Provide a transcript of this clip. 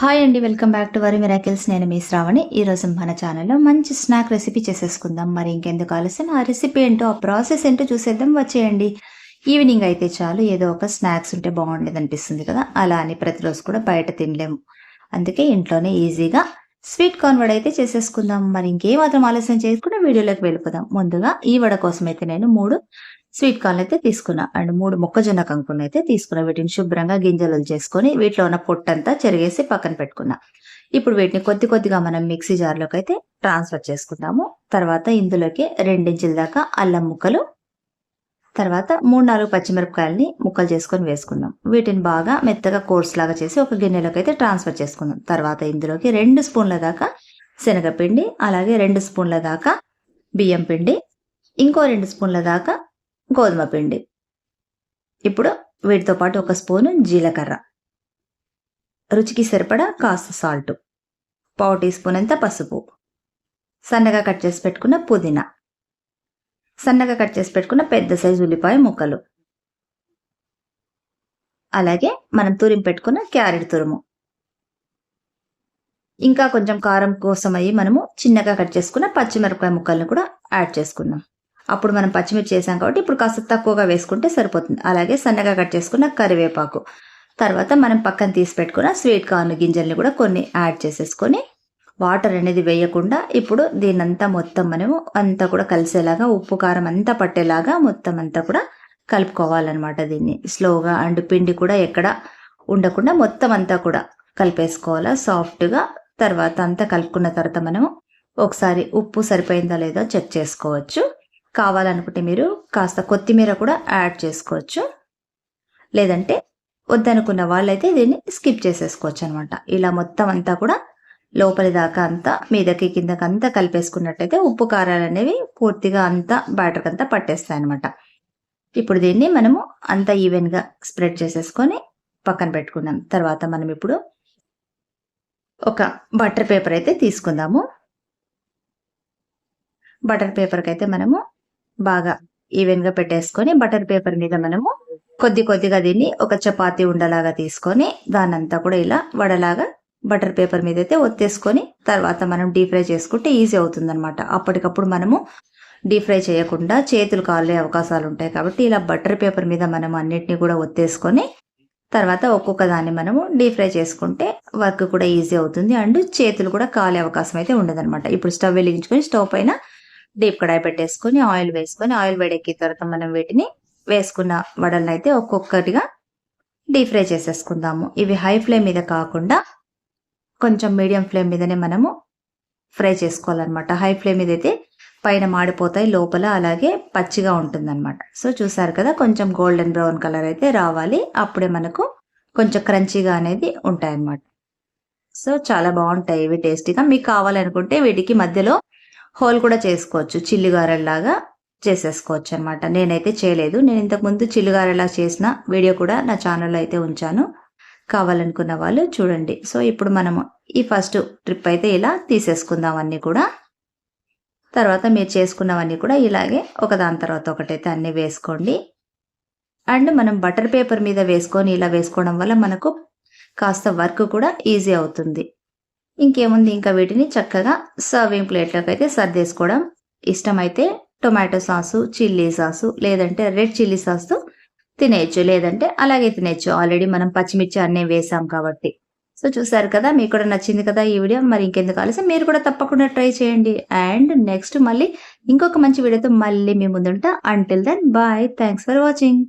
Hi అండి welcome back to వరి miracles. నేను మీ శ్రావణి. ఈరోజు మన ఛానల్లో మంచి స్నాక్ రెసిపీ చేసేసుకుందాం. మరి ఇంకెందుకు ఆలస్యం? ఆ రెసిపీ ఏంటో ఆ ప్రాసెస్ ఏంటో చూసేద్దాం. వచ్చేయండి. ఈవినింగ్ అయితే చాలు. ఏదో ఒక స్నాక్స్ ఉంటే బాగుండేది అనిపిస్తుంది కదా. అలా అని ప్రతిరోజు కూడా బయట తినలేము. అందుకే ఇంట్లోనే ఈజీగా స్వీట్ కార్న్ వడ అయితే చేసేసుకుందాం. మరి ఇంకేమాత్రం ఆలస్యం చేసుకుని వీడియోలోకి వెళ్ళిపోదాం. ముందుగా ఈ వడ కోసం అయితే నేను మూడు స్వీట్ కార్న్ అయితే తీసుకున్నా. అండ్ మూడు మొక్కజొన్న కంకులను అయితే తీసుకున్నా. వీటిని శుభ్రంగా గింజలు చేసుకొని వీటిలో ఉన్న పొట్టంతా చెరిగేసి పక్కన పెట్టుకున్నా. ఇప్పుడు వీటిని కొద్ది కొద్దిగా మనం మిక్సీ జార్లోకి అయితే ట్రాన్స్ఫర్ చేసుకుందాము. తర్వాత ఇందులోకి రెండించుల దాకా అల్లం ముక్కలు తర్వాత మూడు నాలుగు పచ్చిమిరపకాయలని ముక్కలు చేసుకొని వేసుకుందాం. వీటిని బాగా మెత్తగా కోర్స్ లాగా చేసి ఒక గిన్నెలోకి అయితే ట్రాన్స్ఫర్ చేసుకుందాం. తర్వాత ఇందులోకి రెండు స్పూన్ల దాకా శనగపిండి అలాగే రెండు స్పూన్ల దాకా బియ్యం పిండి ఇంకో రెండు స్పూన్ల దాకా గోధుమ పిండి. ఇప్పుడు వీటితో పాటు ఒక స్పూను జీలకర్ర. రుచికి సరిపడా కాస్త సాల్ట్. పావు టీ స్పూన్ అంత పసుపు. సన్నగా కట్ చేసి పెట్టుకున్న పుదీనా. సన్నగా కట్ చేసి పెట్టుకున్న పెద్ద సైజు ఉల్లిపాయ ముక్కలు. అలాగే మనం తురిమి పెట్టుకున్న క్యారెట్ తురుము. ఇంకా కొంచెం కారం కోసం అయ్యి మనము చిన్నగా కట్ చేసుకున్న పచ్చిమిరపకాయ ముక్కలను కూడా యాడ్ చేసుకుందాం. అప్పుడు మనం పచ్చిమిర్చి చేసాం కాబట్టి ఇప్పుడు కాస్త తక్కువగా వేసుకుంటే సరిపోతుంది. అలాగే సన్నగా కట్ చేసుకున్న కరివేపాకు. తర్వాత మనం పక్కన తీసి పెట్టుకున్న స్వీట్ కార్న్ గింజల్ని కూడా కొన్ని యాడ్ చేసేసుకొని వాటర్ అనేది వేయకుండా ఇప్పుడు దీనంతా మొత్తం మనము అంతా కూడా కలిసేలాగా ఉప్పు కారం అంతా పట్టేలాగా మొత్తం అంతా కూడా కలుపుకోవాలన్నమాట దీన్ని. స్లోగా అండ్ పిండి కూడా ఎక్కడ ఉండకుండా మొత్తం అంతా కూడా కలిపేసుకోవాలా సాఫ్ట్గా. తర్వాత అంతా కలుపుకున్న తర్వాత మనము ఒకసారి ఉప్పు సరిపోయిందా లేదో చెక్ చేసుకోవచ్చు. కావాలనుకుంటే మీరు కాస్త కొత్తిమీర కూడా యాడ్ చేసుకోవచ్చు. లేదంటే వద్దనుకున్న వాళ్ళైతే దీన్ని స్కిప్ చేసేసుకోవచ్చు అనమాట ఇలా మొత్తం అంతా కూడా లోపలి దాకా అంతా మీదకి కిందకి అంతా కలిపేసుకున్నట్టయితే ఉప్పు కారాలు అనేవి పూర్తిగా అంతా బ్యాటర్కి అంతా పట్టేస్తాయి అనమాట ఇప్పుడు దీన్ని మనము అంతా ఈవెన్గా స్ప్రెడ్ చేసేసుకొని పక్కన పెట్టుకున్నాం తర్వాత మనం ఇప్పుడు ఒక బటర్ పేపర్ అయితే తీసుకుందాము. బటర్ పేపర్కి అయితే మనము బాగా ఈవెన్గా పెట్టేసుకొని బటర్ పేపర్ మీద మనము కొద్ది కొద్దిగా దీన్ని ఒక చపాతీ ఉండలాగా తీసుకొని దానంతా కూడా ఇలా వడలాగా బటర్ పేపర్ మీద అయితే ఒత్తేసుకొని తర్వాత మనం డీప్ ఫ్రై చేసుకుంటే ఈజీ అవుతుంది అనమాట అప్పటికప్పుడు మనము డీప్ ఫ్రై చేయకుండా చేతులు కాలే అవకాశాలు ఉంటాయి కాబట్టి ఇలా బటర్ పేపర్ మీద మనం అన్నిటిని కూడా ఒత్తేసుకొని తర్వాత ఒక్కొక్క దాన్ని మనము డీప్ ఫ్రై చేసుకుంటే వర్క్ కూడా ఈజీ అవుతుంది అండ్ చేతులు కూడా కాలే అవకాశం అయితే ఉండదన్నమాట. ఇప్పుడు స్టవ్ వెలిగించుకొని స్టవ్ పైన డీప్ కడాయి పెట్టేసుకొని ఆయిల్ వేసుకొని ఆయిల్ వేడెక్కిన తర్వాత మనం వీటిని వేసుకున్న వడలను అయితే ఒక్కొక్కటిగా డీప్ ఫ్రై చేసేసుకుందాము. ఇవి హై ఫ్లేమ్ మీద కాకుండా కొంచెం మీడియం ఫ్లేమ్ మీదనే మనము ఫ్రై చేసుకోవాలన్నమాట. హై ఫ్లేమ్ మీద అయితే పైన మాడిపోతాయి లోపల అలాగే పచ్చిగా ఉంటుందన్నమాట. సో చూసారు కదా కొంచెం గోల్డెన్ బ్రౌన్ కలర్ అయితే రావాలి. అప్పుడే మనకు కొంచెం క్రంచీగా అనేది ఉంటాయన్నమాట. సో చాలా బాగుంటాయి. ఇవి టేస్టీగా మీకు కావాలనుకుంటే వీటికి మధ్యలో హోల్ కూడా చేసుకోవచ్చు చిల్లిగారెల్లాగా చేసేసుకోవచ్చు అనమాట నేనైతే చేయలేదు. నేను ఇంతకుముందు చిల్లిగారెలా చేసిన వీడియో కూడా నా ఛానల్లో అయితే ఉంచాను. కావాలనుకున్న వాళ్ళు చూడండి. సో ఇప్పుడు మనము ఈ ఫస్ట్ ట్రిప్ అయితే ఇలా తీసేసుకుందాం అన్నీ కూడా. తర్వాత మీరు చేసుకున్నవన్నీ కూడా ఇలాగే ఒకదాని తర్వాత ఒకటైతే అన్నీ వేసుకోండి. అండ్ మనం బటర్ పేపర్ మీద వేసుకొని ఇలా వేసుకోవడం వల్ల మనకు కాస్త వర్క్ కూడా ఈజీ అవుతుంది. ఇంకేముంది ఇంకా వీటిని చక్కగా సర్వింగ్ ప్లేట్లోకి అయితే సర్దేసుకోవడం. ఇష్టమైతే టొమాటో సాసు చిల్లీ సాసు లేదంటే రెడ్ చిల్లీ సాసు తినేయచ్చు లేదంటే అలాగే తినేయచ్చు. ఆల్రెడీ మనం పచ్చిమిర్చి అన్నీ వేసాం కాబట్టి. సో చూసారు కదా మీకు కూడా నచ్చింది కదా ఈ వీడియో. మరి ఇంకెందుకు ఆలస్యం? మీరు కూడా తప్పకుండా ట్రై చేయండి. అండ్ నెక్స్ట్ మళ్ళీ ఇంకొక మంచి వీడియోతో మళ్ళీ మీ ముందుంటా. Until then bye thanks for watching